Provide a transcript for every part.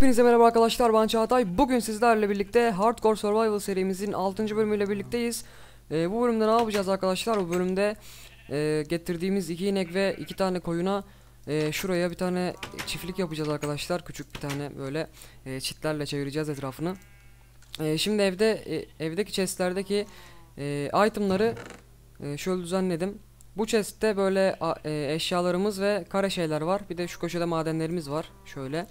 Hepinize merhaba arkadaşlar ben Çağatay. Bugün sizlerle birlikte Hardcore Survival serimizin 6. bölümüyle birlikteyiz. Ee, bu bölümde ne yapacağız arkadaşlar? Bu bölümde e, getirdiğimiz iki inek ve iki tane koyuna e, şuraya bir tane çiftlik yapacağız arkadaşlar. Küçük bir tane böyle e, çitlerle çevireceğiz etrafını. E, şimdi evde e, evdeki chestlerdeki e, itemları e, şöyle düzenledim. Bu chestte böyle e, eşyalarımız ve kare şeyler var. Bir de şu köşede madenlerimiz var. Şöyle.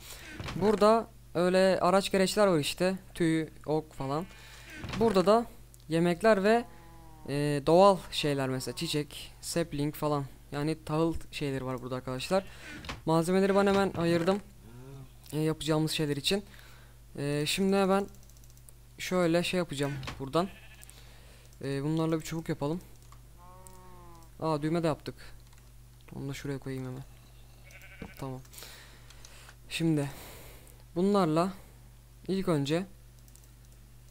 Burada öyle araç gereçler var işte. Tüy, ok falan. Burada da yemekler ve e, doğal şeyler mesela çiçek, sapling falan. Yani tahıl şeyleri var burada arkadaşlar. Malzemeleri ben hemen ayırdım. E, yapacağımız şeyler için. E, şimdi hemen şöyle şey yapacağım buradan. E, bunlarla bir çubuk yapalım. Aa düğme de yaptık. Onu da şuraya koyayım hemen. Tamam. Şimdi bunlarla ilk önce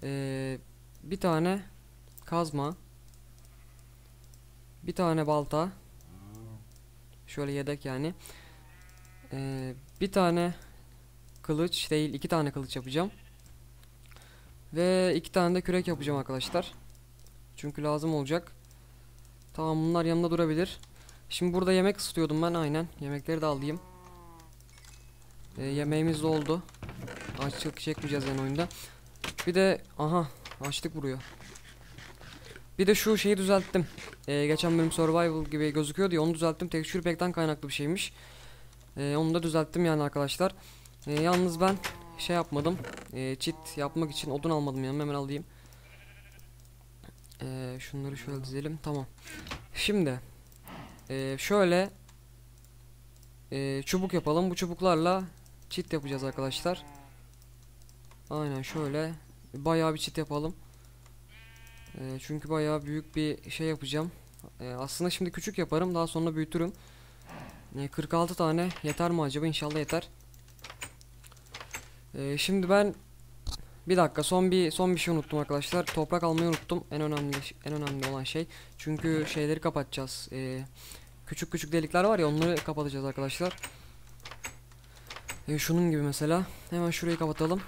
ee, bir tane kazma bir tane balta şöyle yedek yani ee, bir tane kılıç değil iki tane kılıç yapacağım ve iki tane de kürek yapacağım arkadaşlar çünkü lazım olacak tamam bunlar yanında durabilir şimdi burada yemek ısıtıyordum ben aynen yemekleri de alayım e, yemeğimiz de oldu. Açlık çekmeyeceğiz yani oyunda. Bir de aha açtık buraya. Bir de şu şeyi düzelttim. E, geçen bölüm survival gibi gözüküyordu ya onu düzelttim. Texture pack'ten kaynaklı bir şeymiş. E, onu da düzelttim yani arkadaşlar. E, yalnız ben şey yapmadım. E, cheat yapmak için odun almadım yanıma hemen alayım. E, şunları şöyle dizelim. Tamam. Şimdi e, şöyle e, çubuk yapalım. Bu çubuklarla çit yapacağız arkadaşlar. Aynen şöyle bayağı bir çit yapalım. E, çünkü bayağı büyük bir şey yapacağım. E, aslında şimdi küçük yaparım daha sonra büyütürüm. E, 46 tane yeter mi acaba? İnşallah yeter. E, şimdi ben bir dakika son bir son bir şey unuttum arkadaşlar. Toprak almayı unuttum. En önemli en önemli olan şey. Çünkü şeyleri kapatacağız. E, küçük küçük delikler var ya onları kapatacağız arkadaşlar. E, şunun gibi mesela. Hemen şurayı kapatalım.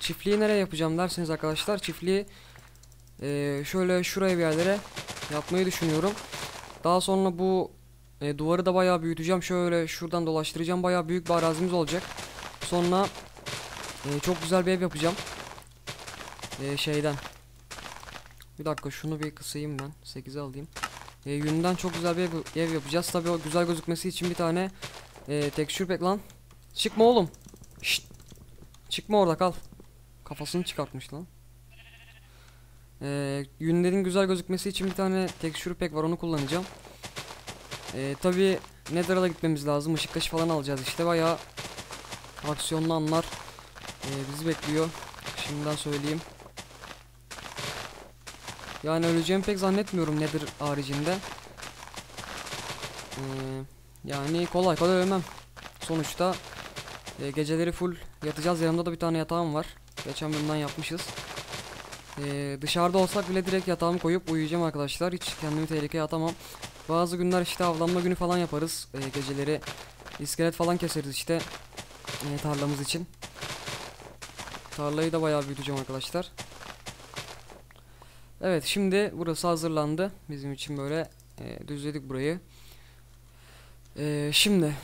Çiftliği nereye yapacağım derseniz arkadaşlar. Çiftliği e, şöyle şuraya bir yerlere yapmayı düşünüyorum. Daha sonra bu e, duvarı da bayağı büyüteceğim. Şöyle şuradan dolaştıracağım. Bayağı büyük bir arazimiz olacak. Sonra e, çok güzel bir ev yapacağım. E, şeyden. Bir dakika şunu bir kısayım ben. 8'e alayım. E, yününden çok güzel bir ev, yapacağız. Tabii o güzel gözükmesi için bir tane e, texture pack lan. Çıkma oğlum. Şşt. Çıkma orada kal. Kafasını çıkartmış lan. Ee, yünlerin güzel gözükmesi için bir tane texture pack var onu kullanacağım. Ee, Tabi Nether'a gitmemiz lazım. Işık taşı falan alacağız işte bayağı aksiyonlu anlar e, bizi bekliyor. Şimdiden söyleyeyim. Yani öleceğimi pek zannetmiyorum Nether haricinde. Ee, yani kolay kolay ölmem. Sonuçta e, geceleri full yatacağız. Yanımda da bir tane yatağım var. Geçen bölümden yapmışız. E, dışarıda olsak bile direkt yatağımı koyup uyuyacağım arkadaşlar. Hiç kendimi tehlikeye atamam. Bazı günler işte avlanma günü falan yaparız. E, geceleri iskelet falan keseriz işte. E, tarlamız için. Tarlayı da bayağı büyüteceğim arkadaşlar. Evet şimdi burası hazırlandı. Bizim için böyle e, düzledik burayı. E, şimdi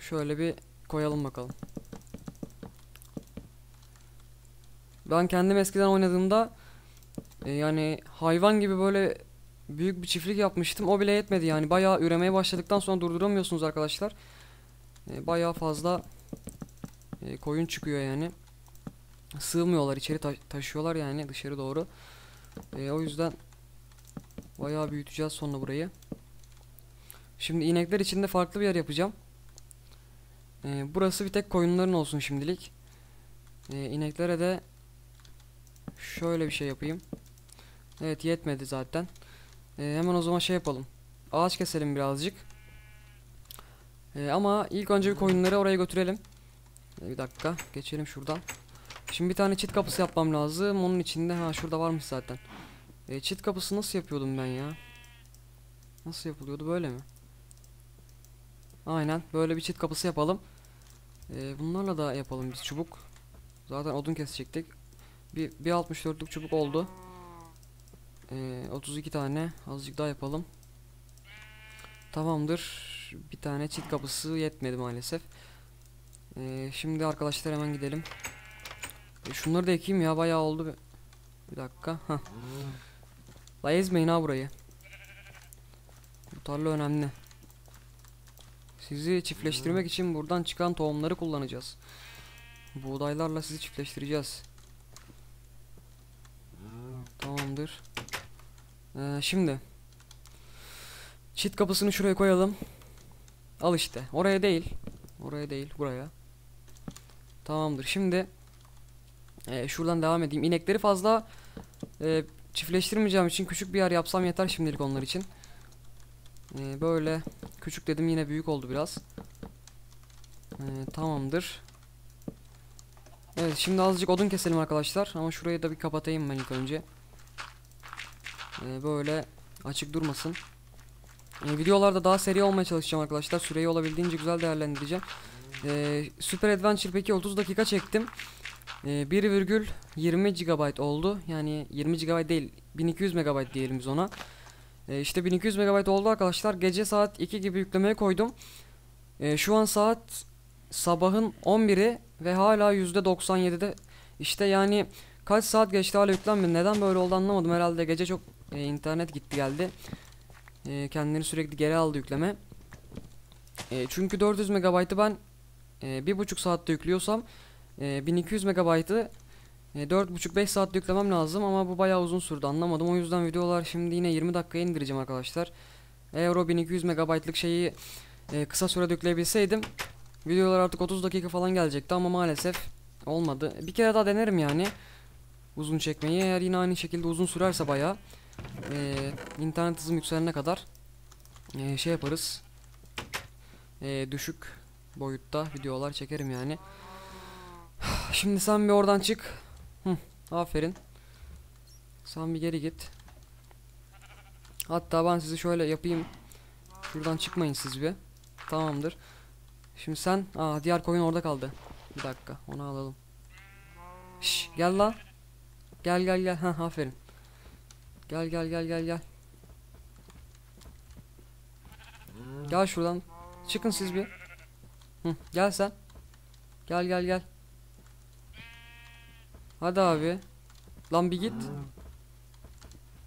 şöyle bir koyalım bakalım. Ben kendim eskiden oynadığımda e, yani hayvan gibi böyle büyük bir çiftlik yapmıştım. O bile yetmedi yani. Bayağı üremeye başladıktan sonra durduramıyorsunuz arkadaşlar. E, bayağı fazla e, koyun çıkıyor yani. Sığmıyorlar içeri ta taşıyorlar yani dışarı doğru. E, o yüzden bayağı büyüteceğiz sonra burayı. Şimdi inekler için de farklı bir yer yapacağım. Ee, burası bir tek koyunların olsun şimdilik. Ee, ineklere de şöyle bir şey yapayım. Evet yetmedi zaten. Ee, hemen o zaman şey yapalım. Ağaç keselim birazcık. Ee, ama ilk önce bir koyunları oraya götürelim. Ee, bir dakika geçelim şuradan. Şimdi bir tane çit kapısı yapmam lazım. Onun içinde ha şurada varmış zaten. Ee, çit kapısı nasıl yapıyordum ben ya? Nasıl yapılıyordu böyle mi? Aynen böyle bir çit kapısı yapalım. Ee, bunlarla da yapalım biz çubuk. Zaten odun kesecektik. Bir, bir 64'lük çubuk oldu. Ee, 32 tane. Azıcık daha yapalım. Tamamdır. Bir tane çit kapısı yetmedi maalesef. Ee, şimdi arkadaşlar hemen gidelim. E, şunları da ekeyim ya bayağı oldu. Bir, bir dakika. Hah. La ezmeyin ha burayı. Bu tarla önemli. Sizi çiftleştirmek için buradan çıkan tohumları kullanacağız. Buğdaylarla sizi çiftleştireceğiz. Tamamdır. Ee, şimdi çit kapısını şuraya koyalım. Al işte. Oraya değil. Oraya değil. Buraya. Tamamdır. Şimdi e, şuradan devam edeyim. İnekleri fazla e, çiftleştirmeyeceğim için küçük bir yer yapsam yeter şimdilik onlar için. E, böyle küçük dedim yine büyük oldu biraz. E, tamamdır. Evet şimdi azıcık odun keselim arkadaşlar. Ama şurayı da bir kapatayım ben ilk önce. E, böyle açık durmasın. E, videolarda daha seri olmaya çalışacağım arkadaşlar. Süreyi olabildiğince güzel değerlendireceğim. E, Super Adventure peki 30 dakika çektim. E, 1,20 GB oldu. Yani 20 GB değil 1200 MB diyelim biz ona. E, işte 1200 MB oldu arkadaşlar. Gece saat 2 gibi yüklemeye koydum. E, şu an saat sabahın 11'i ve hala %97'de. İşte yani kaç saat geçti hala yüklenmedi. Neden böyle oldu anlamadım. Herhalde gece çok e, internet gitti geldi. Kendini sürekli geri aldı yükleme. Çünkü 400 MB'ı ben e, bir buçuk saatte yüklüyorsam e, 1200 MB'ı e, 4,5-5 saatte yüklemem lazım ama bu bayağı uzun sürdü anlamadım. O yüzden videolar şimdi yine 20 dakikaya indireceğim arkadaşlar. Eğer o 1200 MB'lık şeyi e, kısa sürede yükleyebilseydim videolar artık 30 dakika falan gelecekti ama maalesef olmadı. Bir kere daha denerim yani uzun çekmeyi. Eğer yine aynı şekilde uzun sürerse bayağı e, internet hızım yükselene kadar e, şey yaparız. E, düşük boyutta videolar çekerim yani. Şimdi sen bir oradan çık. Hı, aferin. Sen bir geri git. Hatta ben sizi şöyle yapayım. Şuradan çıkmayın siz bir. Tamamdır. Şimdi sen, aa diğer koyun orada kaldı. Bir dakika, onu alalım. Şş, gel lan. Gel gel gel. Ha aferin. Gel gel gel gel gel. Gel şuradan. Çıkın siz bir. Hı, gel sen. Gel gel gel. Hadi abi. Lan bir git.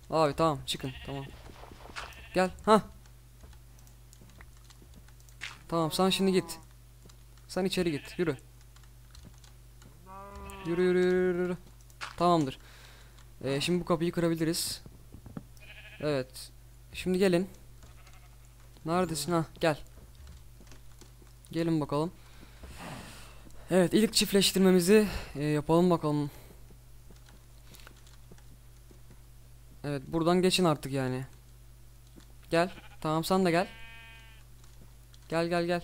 Abi tamam çıkın tamam. Gel ha. Tamam sen şimdi git. Sen içeri git yürü. Yürü yürü yürü yürü. Tamamdır. Ee, şimdi bu kapıyı kırabiliriz. Evet. Şimdi gelin. Neredesin ha? Gel. Gelin bakalım. Evet ilk çiftleştirmemizi e, yapalım bakalım. Evet buradan geçin artık yani. Gel. Tamam sen de gel. Gel gel gel.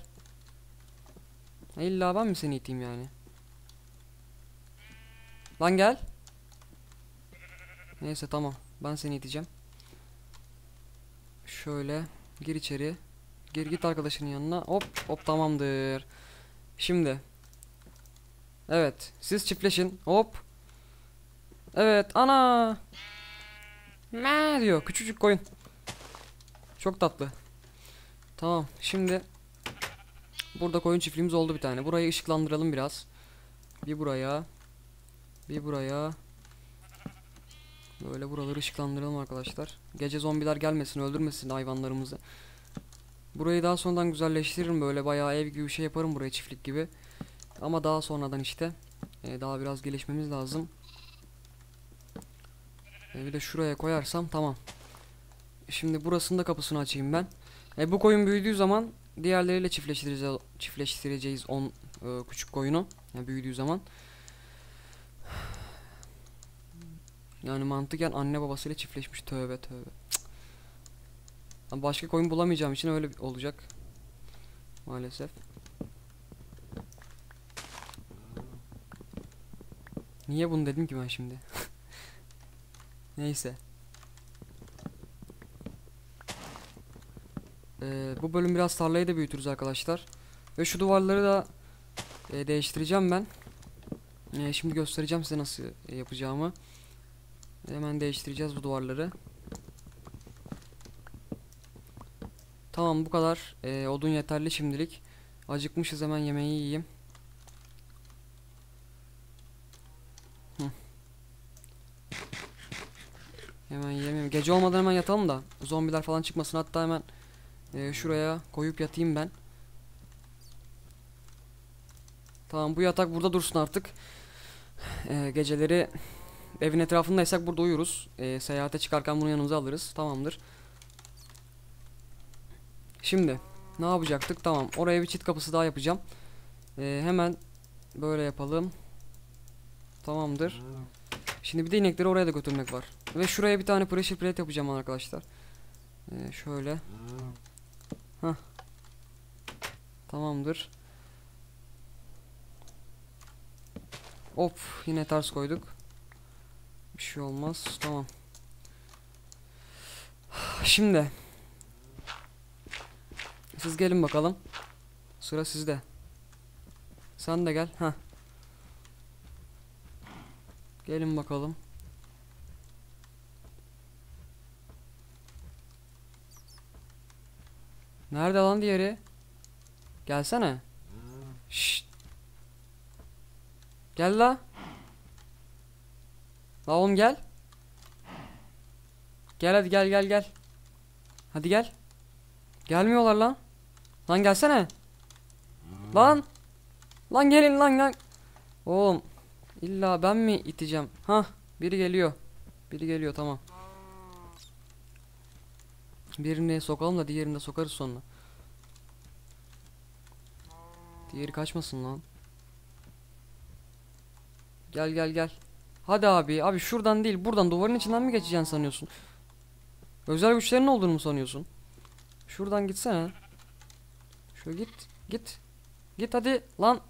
İlla ben mi seni iteyim yani? Lan gel. Neyse tamam. Ben seni iteceğim. Şöyle. Gir içeri. Gir git arkadaşının yanına. Hop hop tamamdır. Şimdi. Evet. Siz çiftleşin. Hop. Evet. Ana. Ne diyor. Küçücük koyun. Çok tatlı. Tamam. Şimdi. Burada koyun çiftliğimiz oldu bir tane. Burayı ışıklandıralım biraz. Bir buraya. Bir buraya. Böyle buraları ışıklandıralım arkadaşlar. Gece zombiler gelmesin, öldürmesin hayvanlarımızı. Burayı daha sonradan güzelleştiririm böyle bayağı ev gibi bir şey yaparım buraya çiftlik gibi. Ama daha sonradan işte e, daha biraz gelişmemiz lazım. E, bir de şuraya koyarsam tamam. Şimdi burasının da kapısını açayım ben. E, bu koyun büyüdüğü zaman diğerleriyle çiftleştireceğiz, çiftleştireceğiz on e, küçük koyunu. Yani büyüdüğü zaman. Yani mantıken anne babasıyla çiftleşmiş tövbe tövbe. Cık. Başka koyun bulamayacağım için öyle olacak. Maalesef. Niye bunu dedim ki ben şimdi? Neyse. Ee, bu bölüm biraz tarlayı da büyütürüz arkadaşlar. Ve şu duvarları da e, değiştireceğim ben. Ee, şimdi göstereceğim size nasıl e, yapacağımı. Hemen değiştireceğiz bu duvarları. Tamam bu kadar. Ee, odun yeterli şimdilik. Acıkmışız hemen yemeği yiyeyim. Hemen yemeyeyim. Gece olmadan hemen yatalım da zombiler falan çıkmasın. Hatta hemen e, şuraya koyup yatayım ben. Tamam bu yatak burada dursun artık. Ee, geceleri evin etrafındaysak burada uyuruz. Ee, seyahate çıkarken bunu yanımıza alırız. Tamamdır. Şimdi ne yapacaktık? Tamam. Oraya bir çit kapısı daha yapacağım. Ee, hemen böyle yapalım. Tamamdır. Şimdi bir de inekleri oraya da götürmek var. Ve şuraya bir tane pressure plate yapacağım arkadaşlar. Ee, şöyle. Hah. Tamamdır. Hop yine ters koyduk. Bir şey olmaz. Tamam. Şimdi siz gelin bakalım. Sıra sizde. Sen de gel. Ha. Gelin bakalım. Nerede lan diğeri? Gelsene. Şşt. Gel la. La oğlum gel. Gel hadi gel gel gel. Hadi gel. Gelmiyorlar lan. Lan gelsene. Lan. Lan gelin lan lan. Oğlum. illa ben mi iteceğim? Ha, biri geliyor. Biri geliyor tamam. Birini sokalım da diğerini de sokarız sonra. Diğeri kaçmasın lan. Gel gel gel. Hadi abi. Abi şuradan değil buradan duvarın içinden mi geçeceksin sanıyorsun? Özel güçlerin olduğunu mu sanıyorsun? Şuradan gitsene. Şöyle git. Git. Git hadi lan.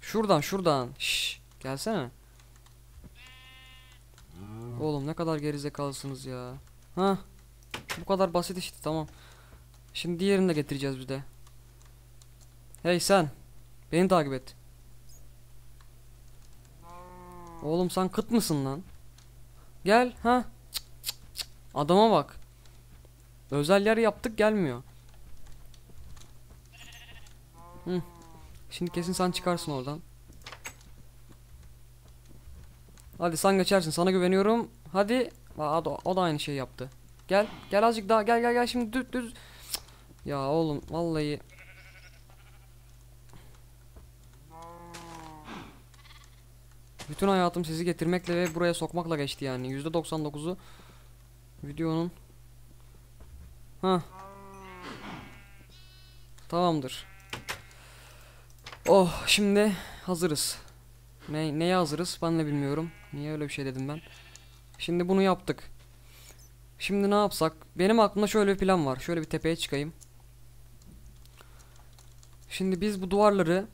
Şuradan şuradan. Şş, gelsene. Oğlum ne kadar gerizekalısınız ya. Ha. Bu kadar basit işte tamam. Şimdi diğerini de getireceğiz bir de. Hey sen. Beni takip et. Oğlum sen kıt mısın lan? Gel ha. Adama bak. Özel yer yaptık gelmiyor. Hı. Şimdi kesin sen çıkarsın oradan. Hadi sen geçersin sana güveniyorum. Hadi. Aa, o, o da aynı şey yaptı. Gel. Gel azıcık daha. Gel gel gel şimdi düz düz. Ya oğlum vallahi. Bütün hayatım sizi getirmekle ve buraya sokmakla geçti yani. %99'u videonun. Ha. Tamamdır. Oh şimdi hazırız. Ne, neye hazırız ben de bilmiyorum. Niye öyle bir şey dedim ben. Şimdi bunu yaptık. Şimdi ne yapsak? Benim aklımda şöyle bir plan var. Şöyle bir tepeye çıkayım. Şimdi biz bu duvarları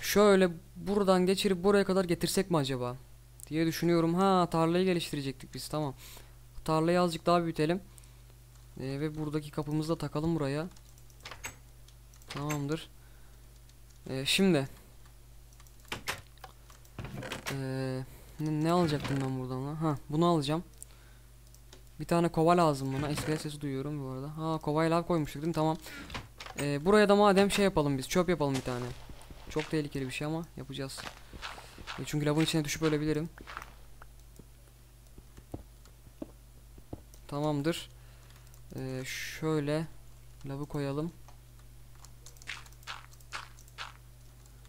şöyle buradan geçirip buraya kadar getirsek mi acaba? Diye düşünüyorum. Ha tarlayı geliştirecektik biz tamam. Tarlayı azıcık daha büyütelim. Ee, ve buradaki kapımızı da takalım buraya. Tamamdır. Ee, şimdi. Ee, ne, alacaktım ben buradan lan? Ha bunu alacağım. Bir tane kova lazım bana. İskelet sesi duyuyorum bu arada. Ha kovayla lav koymuştuk değil mi? Tamam. Ee, buraya da madem şey yapalım biz. Çöp yapalım bir tane. Çok tehlikeli bir şey ama yapacağız. E, çünkü lavın içine düşüp ölebilirim. Tamamdır. Ee, şöyle lavı koyalım.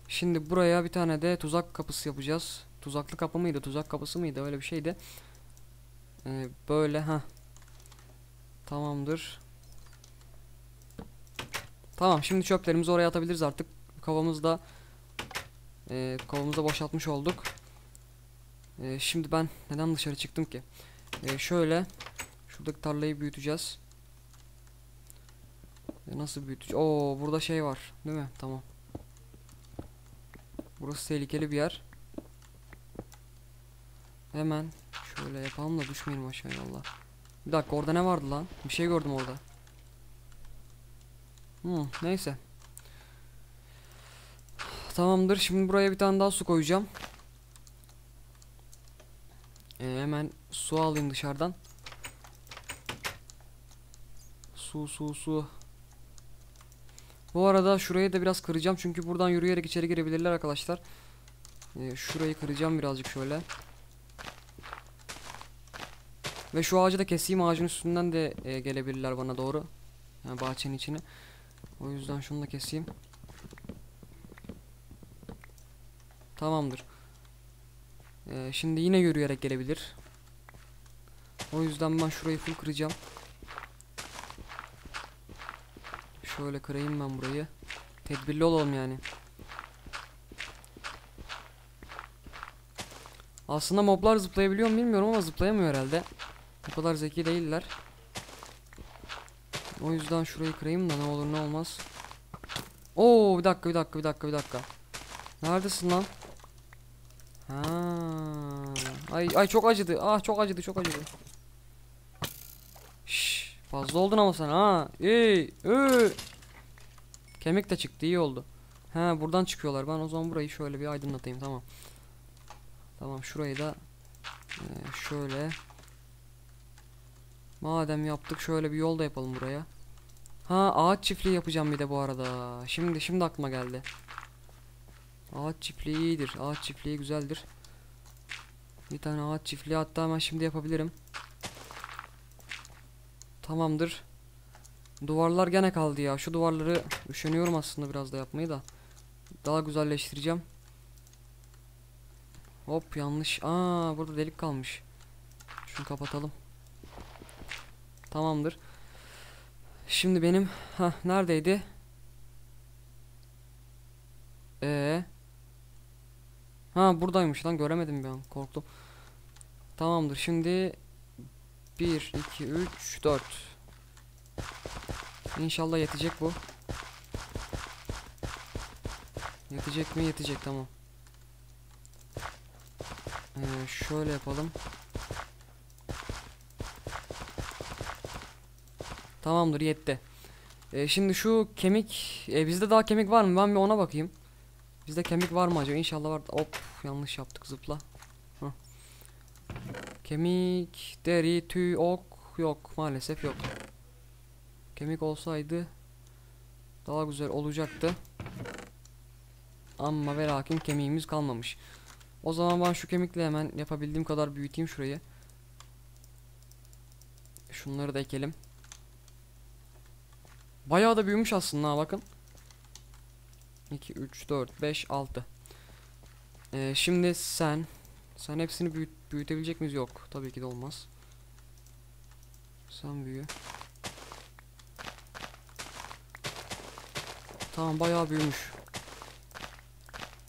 Şimdi buraya bir tane de tuzak kapısı yapacağız. Tuzaklı kapı mıydı? Tuzak kapısı mıydı? Öyle bir şeydi. Ee, böyle ha. Tamamdır. Tamam şimdi çöplerimizi oraya atabiliriz artık. Kovamızda e, kovamızda boşaltmış olduk. E, şimdi ben neden dışarı çıktım ki? E, şöyle şuradaki tarlayı büyüteceğiz. E, nasıl büyüteceğiz? Oo burada şey var, değil mi? Tamam. Burası tehlikeli bir yer. Hemen şöyle yapalım da düşmeyelim aşağıya Allah. Bir dakika orada ne vardı lan? Bir şey gördüm orada. Hmm, neyse. Tamamdır. Şimdi buraya bir tane daha su koyacağım. Ee, hemen su alayım dışarıdan. Su su su. Bu arada şurayı da biraz kıracağım çünkü buradan yürüyerek içeri girebilirler arkadaşlar. Ee, şurayı kıracağım birazcık şöyle. Ve şu ağacı da keseyim ağacın üstünden de e, gelebilirler bana doğru. Yani bahçenin içine. O yüzden şunu da keseyim. Tamamdır. Ee, şimdi yine yürüyerek gelebilir. O yüzden ben şurayı full kıracağım. Şöyle kırayım ben burayı. Tedbirli olalım yani. Aslında moblar zıplayabiliyor mu bilmiyorum ama zıplayamıyor herhalde. O kadar zeki değiller. O yüzden şurayı kırayım da ne olur ne olmaz. Oo bir dakika bir dakika bir dakika bir dakika. Neredesin lan? Ha. Ay ay çok acıdı. Ah çok acıdı çok acıdı. Şş, fazla oldun ama sen ha. Ey, ey. Kemik de çıktı iyi oldu. Ha buradan çıkıyorlar. Ben o zaman burayı şöyle bir aydınlatayım tamam. Tamam şurayı da e, şöyle Madem yaptık şöyle bir yol da yapalım buraya. Ha ağaç çiftliği yapacağım bir de bu arada. Şimdi şimdi aklıma geldi. Ağaç çiftliği iyidir. Ağaç çiftliği güzeldir. Bir tane ağaç çiftliği hatta hemen şimdi yapabilirim. Tamamdır. Duvarlar gene kaldı ya. Şu duvarları üşeniyorum aslında biraz da yapmayı da. Daha güzelleştireceğim. Hop yanlış. Aa burada delik kalmış. Şunu kapatalım. Tamamdır. Şimdi benim ha neredeydi? Ee. Ha buradaymış lan göremedim bir an korktum. Tamamdır. Şimdi 1 2 3 4 İnşallah yetecek bu. Yetecek mi? Yetecek tamam. Ee, şöyle yapalım. Tamamdır yetti. Ee, şimdi şu kemik e, bizde daha kemik var mı? Ben bir ona bakayım. Bizde kemik var mı acaba? İnşallah var. Hop yanlış yaptık zıpla. Heh. Kemik, deri, tüy, ok yok maalesef yok. Kemik olsaydı daha güzel olacaktı. Ama ve lakin kemiğimiz kalmamış. O zaman ben şu kemikle hemen yapabildiğim kadar büyüteyim şurayı. Şunları da ekelim. Bayağı da büyümüş aslında bakın. 2 3 4 5 6. Ee, şimdi sen sen hepsini büyüt, büyütebilecek miyiz? Yok. Tabii ki de olmaz. Sen büyü. Tamam bayağı büyümüş.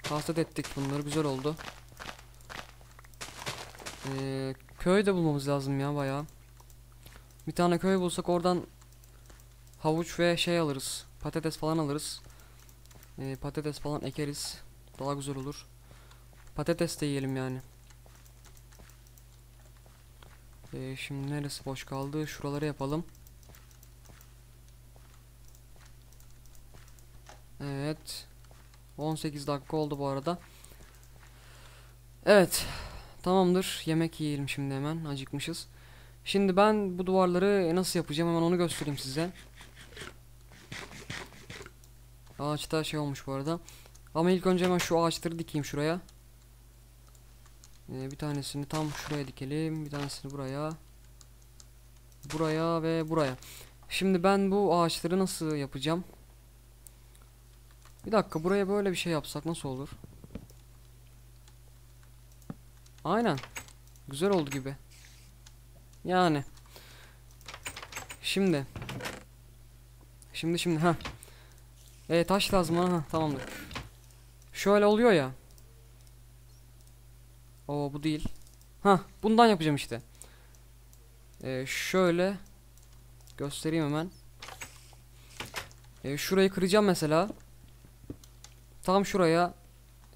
Hasret ettik bunları güzel oldu. Ee, köy de bulmamız lazım ya bayağı. Bir tane köy bulsak oradan havuç ve şey alırız. Patates falan alırız. Ee, patates falan ekeriz. Daha güzel olur. Patates de yiyelim yani. Ee, şimdi neresi boş kaldı? Şuraları yapalım. Evet. 18 dakika oldu bu arada. Evet. Tamamdır. Yemek yiyelim şimdi hemen. Acıkmışız. Şimdi ben bu duvarları nasıl yapacağım hemen onu göstereyim size. Ağaçta şey olmuş bu arada. Ama ilk önce hemen şu ağaçları dikeyim şuraya. Ee, bir tanesini tam şuraya dikelim. Bir tanesini buraya. Buraya ve buraya. Şimdi ben bu ağaçları nasıl yapacağım? Bir dakika buraya böyle bir şey yapsak nasıl olur? Aynen. Güzel oldu gibi. Yani. Şimdi. Şimdi şimdi ha. E taş lazım ha tamamdır. Şöyle oluyor ya. O bu değil. Ha bundan yapacağım işte. E, şöyle göstereyim hemen. E, şurayı kıracağım mesela. Tam şuraya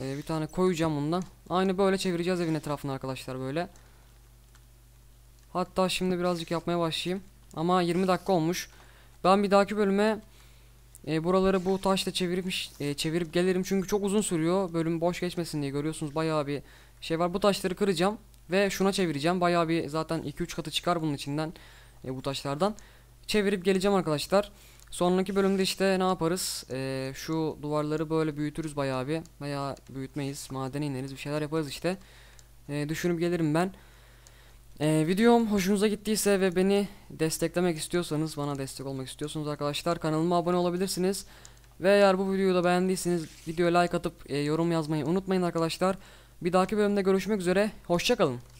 e, bir tane koyacağım bundan. Aynı böyle çevireceğiz evin etrafını arkadaşlar böyle. Hatta şimdi birazcık yapmaya başlayayım. Ama 20 dakika olmuş. Ben bir dahaki bölüme E, buraları bu taşla çevirip e, çevirip gelirim çünkü çok uzun sürüyor. Bölüm boş geçmesin diye görüyorsunuz bayağı bir şey var. Bu taşları kıracağım ve şuna çevireceğim. Bayağı bir zaten 2-3 katı çıkar bunun içinden e, bu taşlardan. Çevirip geleceğim arkadaşlar. Sonraki bölümde işte ne yaparız? E, şu duvarları böyle büyütürüz bayağı bir. Bayağı büyütmeyiz. Madene ineriz. Bir şeyler yaparız işte. E, düşünüp gelirim ben. E, videom hoşunuza gittiyse ve beni desteklemek istiyorsanız, bana destek olmak istiyorsanız arkadaşlar kanalıma abone olabilirsiniz. Ve eğer bu videoyu da beğendiyseniz videoya like atıp e, yorum yazmayı unutmayın arkadaşlar. Bir dahaki bölümde görüşmek üzere. Hoşçakalın.